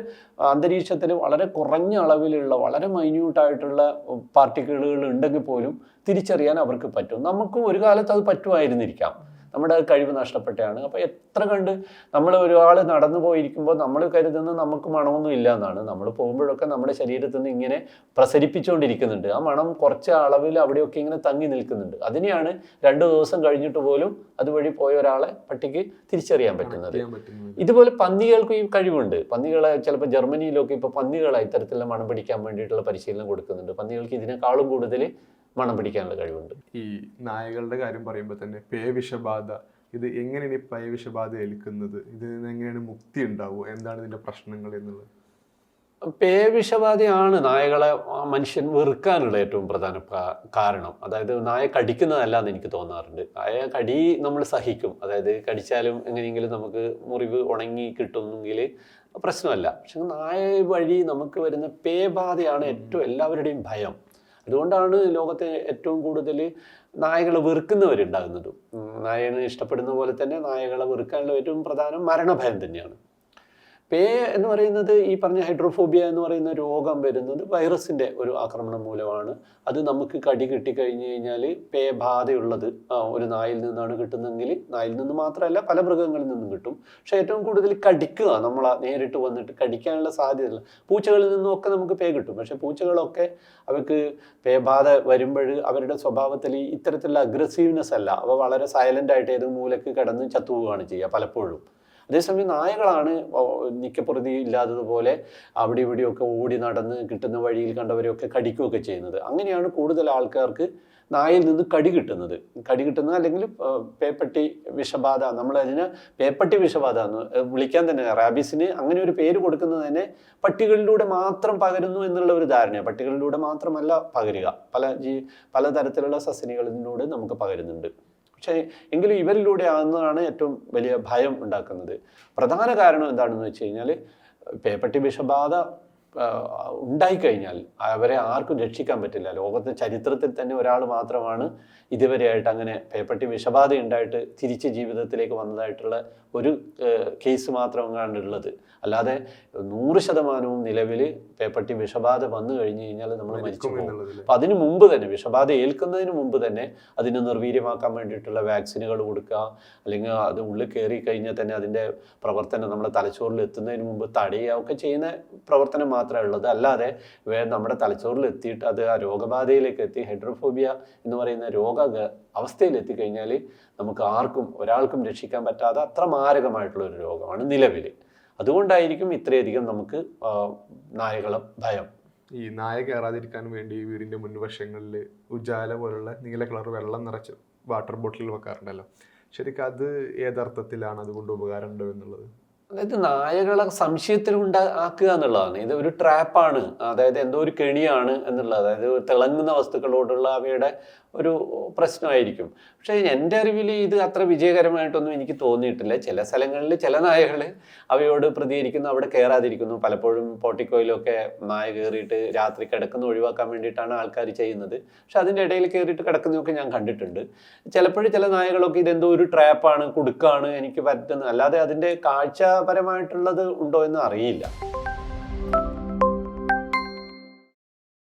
അന്തരീക്ഷത്തിൽ വളരെ കുറഞ്ഞ അളവിലുള്ള വളരെ മൈന്യൂട്ടായിട്ടുള്ള പാർട്ടിക്കിളുകൾ ഉണ്ടെങ്കിൽ പോലും തിരിച്ചറിയാൻ അവർക്ക് പറ്റും. നമുക്കും ഒരു കാലത്ത് അത് പറ്റുമായിരുന്നിരിക്കാം. നമ്മുടെ കഴിവ് നഷ്ടപ്പെട്ടാണ് അപ്പോൾ എത്ര കണ്ട് നമ്മൾ ഒരാൾ നടന്നു പോയിരിക്കുമ്പോൾ നമ്മൾ കരുതുന്ന നമുക്ക് മണമൊന്നും ഇല്ല എന്നാണ്. നമ്മൾ പോകുമ്പോഴൊക്കെ നമ്മുടെ ശരീരത്തിൽ നിന്ന് ഇങ്ങനെ പ്രസരിപ്പിച്ചുകൊണ്ടിരിക്കുന്നുണ്ട്. ആ മണം കുറച്ച് അളവിൽ അവിടെയൊക്കെ ഇങ്ങനെ തങ്ങി നിൽക്കുന്നുണ്ട്. അതിനെയാണ് രണ്ട് ദിവസം കഴിഞ്ഞിട്ട് പോലും അതുവഴി പോയ ഒരാളെ പട്ടിക്ക് തിരിച്ചറിയാൻ പറ്റുന്നത്. പറ്റുന്നത്. ഇതുപോലെ പന്നികൾക്ക് ഈ കഴിവുണ്ട്. പന്നികളെ ചിലപ്പോൾ ജർമ്മനിയിലൊക്കെ ഇപ്പോൾ പന്നികളെ ഇത്തരത്തിലുള്ള മണം പിടിക്കാൻ വേണ്ടിയിട്ടുള്ള പരിശീലനം കൊടുക്കുന്നുണ്ട്. പന്നികൾക്ക് ഇതിനേക്കാളും കൂടുതൽ മണം പിടിക്കാനുള്ള കഴിവുണ്ട്. ഈ നായകളുടെ കാര്യം പറയുമ്പോൾ തന്നെ പേവിഷബാധ ഇത് എങ്ങനെയാണ് ഈ പേ വിഷബാധ ഏൽക്കുന്നത്? ഇതിൽ നിന്ന് എങ്ങനെയാണ് മുക്തി ഉണ്ടാവുക? എന്താണ് ഇതിന്റെ പ്രശ്നങ്ങൾ എന്നുള്ളത്? പേവിഷബാധയാണ് നായകളെ മനുഷ്യൻ വെറുക്കാനുള്ള ഏറ്റവും പ്രധാന കാരണം. അതായത് നായ കടിക്കുന്നതല്ല എന്ന് എനിക്ക് തോന്നാറുണ്ട്. നായ കടി നമ്മൾ സഹിക്കും. അതായത് കടിച്ചാലും എങ്ങനെയെങ്കിലും നമുക്ക് മുറിവ് ഉണങ്ങി കിട്ടുമെങ്കിൽ പ്രശ്നമല്ല. പക്ഷെ നായ വഴി നമുക്ക് വരുന്ന പേബാധയാണ് ഏറ്റവും എല്ലാവരുടെയും ഭയം. അതുകൊണ്ടാണ് ലോകത്തെ ഏറ്റവും കൂടുതൽ നായകളെ വെറുക്കുന്നവരുണ്ടാകുന്നതും. നായകനെ ഇഷ്ടപ്പെടുന്ന പോലെ തന്നെ നായകളെ വെറുക്കാനുള്ള ഏറ്റവും പ്രധാനം മരണഭയം തന്നെയാണ്. പേ എന്ന് പറയുന്നത് ഈ പറഞ്ഞ ഹൈഡ്രോഫോബിയ എന്ന് പറയുന്ന രോഗം വരുന്നത് വൈറസിന്റെ ഒരു ആക്രമണം മൂലമാണ്. അത് നമുക്ക് കടി കിട്ടിക്കഴിഞ്ഞ് കഴിഞ്ഞാൽ പേ ബാധയുള്ളത് ഒരു നായിൽ നിന്നാണ് കിട്ടുന്നതെങ്കിൽ നായിൽ നിന്ന് മാത്രമല്ല പല മൃഗങ്ങളിൽ നിന്നും കിട്ടും. പക്ഷേ ഏറ്റവും കൂടുതൽ കടിക്കുക നമ്മൾ നേരിട്ട് വന്നിട്ട് കടിക്കാനുള്ള സാധ്യതയില്ല. പൂച്ചകളിൽ നിന്നൊക്കെ നമുക്ക് പേ കിട്ടും. പക്ഷേ പൂച്ചകളൊക്കെ അവർക്ക് പേ ബാധ വരുമ്പോൾ അവരുടെ സ്വഭാവത്തിൽ ഇത്തരത്തിലുള്ള അഗ്രസീവ്നെസ് അല്ല. അവ വളരെ സൈലന്റ് ആയിട്ട് ഏത് മൂലക്ക് കിടന്ന് ചത്തുപോവുകയാണ് ചെയ്യുക പലപ്പോഴും. അതേസമയം നായകളാണ് നിക്കപ്രതി ഇല്ലാത്തതുപോലെ അവിടെ ഇവിടെയൊക്കെ ഓടി നടന്ന് കിട്ടുന്ന വഴിയിൽ കണ്ടവരെയൊക്കെ കടിക്കുകയൊക്കെ ചെയ്യുന്നത്. അങ്ങനെയാണ് കൂടുതൽ ആൾക്കാർക്ക് നായയിൽ നിന്ന് കടി കിട്ടുന്നത്. കടി കിട്ടുന്നത് അല്ലെങ്കിൽ പേപ്പട്ടി വിഷബാധ. നമ്മൾ അതിനെ പേപ്പട്ടി വിഷബാധ എന്ന് വിളിക്കാൻ തന്നെ റാബീസിന് അങ്ങനെ ഒരു പേര് കൊടുക്കുന്നത് തന്നെ പട്ടികളിലൂടെ മാത്രം പകരുന്നു എന്നുള്ള ഒരു ധാരണയാണ് പട്ടികളിലൂടെ മാത്രമല്ല പകരുക. പല ജീ പലതരത്തിലുള്ള സസ്യനികളിലൂടെ നമുക്ക് പകരുന്നുണ്ട്. പക്ഷേ എങ്കിലും ഇവരിലൂടെ ആകുന്നതാണ് ഏറ്റവും വലിയ ഭയം ഉണ്ടാക്കുന്നത്. പ്രധാന കാരണം എന്താണെന്ന് വെച്ച് കഴിഞ്ഞാൽ പേപ്പട്ടി വിഷബാധ ഉണ്ടായിക്കഴിഞ്ഞാൽ അവരെ ആർക്കും രക്ഷിക്കാൻ പറ്റില്ല. ലോകത്തെ ചരിത്രത്തിൽ തന്നെ ഒരാൾ മാത്രമാണ് ഇതുവരെയായിട്ട് അങ്ങനെ പേപ്പട്ടി വിഷബാധ ഉണ്ടായിട്ട് തിരിച്ച് ജീവിതത്തിലേക്ക് വന്നതായിട്ടുള്ള ഒരു കേസ് മാത്രമാണ് ഉള്ളത്. അല്ലാതെ നൂറ് ശതമാനവും നിലവിൽ പേപ്പട്ടി വിഷബാധ വന്നു കഴിഞ്ഞു കഴിഞ്ഞാൽ നമ്മൾ മരിച്ചു പോകും. അപ്പം അതിന് മുമ്പ് തന്നെ വിഷബാധ ഏൽക്കുന്നതിന് മുമ്പ് തന്നെ അതിനെ നിർവീര്യമാക്കാൻ വേണ്ടിയിട്ടുള്ള വാക്സിനുകൾ കൊടുക്കുക. അല്ലെങ്കിൽ അത് ഉള്ളിൽ കയറി കഴിഞ്ഞാൽ തന്നെ അതിന്റെ പ്രവർത്തനം നമ്മുടെ തലച്ചോറിൽ എത്തുന്നതിന് മുമ്പ് തടയുക ഒക്കെ ചെയ്യുന്ന പ്രവർത്തനം മാത്രമേ ഉള്ളത്. അല്ലാതെ നമ്മുടെ തലച്ചോറിൽ എത്തിയിട്ട് അത് ആ രോഗബാധയിലേക്ക് എത്തി ഹൈഡ്രോഫോബിയ എന്ന് പറയുന്ന രോഗ അവസ്ഥയിൽ എത്തിക്കഴിഞ്ഞാൽ നമുക്ക് ആർക്കും ഒരാൾക്കും രക്ഷിക്കാൻ പറ്റാത്ത അത്ര മാരകമായിട്ടുള്ള ഒരു രോഗമാണ് നിലവിൽ. അതുകൊണ്ടായിരിക്കും ഇത്രയധികം നമുക്ക് നായകളും ഭയം. ഈ നായ കയറാതിരിക്കാൻ വേണ്ടി വീടിന്റെ മുൻവശങ്ങളിൽ ഉജാല പോലുള്ള നീല കളർ വെള്ളം നിറച്ച് വാട്ടർ ബോട്ടിൽ വെക്കാറുണ്ടല്ലോ. ശരിക്കും അത് ഏതർത്ഥത്തിലാണ് അതുകൊണ്ട് ഉപകാരം ഉണ്ടോ എന്നുള്ളത്? അതായത് നായകളെ സംശയത്തിൽ ഉണ്ടാക്കുക എന്നുള്ളതാണ്. ഇത് ഒരു ട്രാപ്പാണ് അതായത് എന്തോ ഒരു കെണിയാണ് എന്നുള്ളത്. അതായത് തിളങ്ങുന്ന വസ്തുക്കളോടുള്ള അവയുടെ ഒരു പ്രശ്നമായിരിക്കും. പക്ഷേ എന്റെ അറിവിൽ ഇത് അത്ര വിജയകരമായിട്ടൊന്നും എനിക്ക് തോന്നിയിട്ടില്ല. ചില സ്ഥലങ്ങളിൽ ചില നായകൾ അവയോട് പ്രതികരിക്കുന്നു അവിടെ കയറാതിരിക്കുന്നു. പലപ്പോഴും പോട്ടിക്കോയിലൊക്കെ നായ കയറിയിട്ട് രാത്രി കിടക്കുന്ന ഒഴിവാക്കാൻ വേണ്ടിയിട്ടാണ് ആൾക്കാർ ചെയ്യുന്നത്. പക്ഷെ അതിന്റെ ഇടയിൽ കയറിയിട്ട് കിടക്കുന്നതൊക്കെ ഞാൻ കണ്ടിട്ടുണ്ട്. ചിലപ്പോഴും ചില നായകളൊക്കെ ഇതെന്തോ ഒരു ട്രാപ്പാണ് കുടുക്കാണ് എനിക്ക് പറ്റുന്നത്. അല്ലാതെ അതിന്റെ കാഴ്ചപരമായിട്ടുള്ളത് ഉണ്ടോ എന്ന് അറിയില്ല.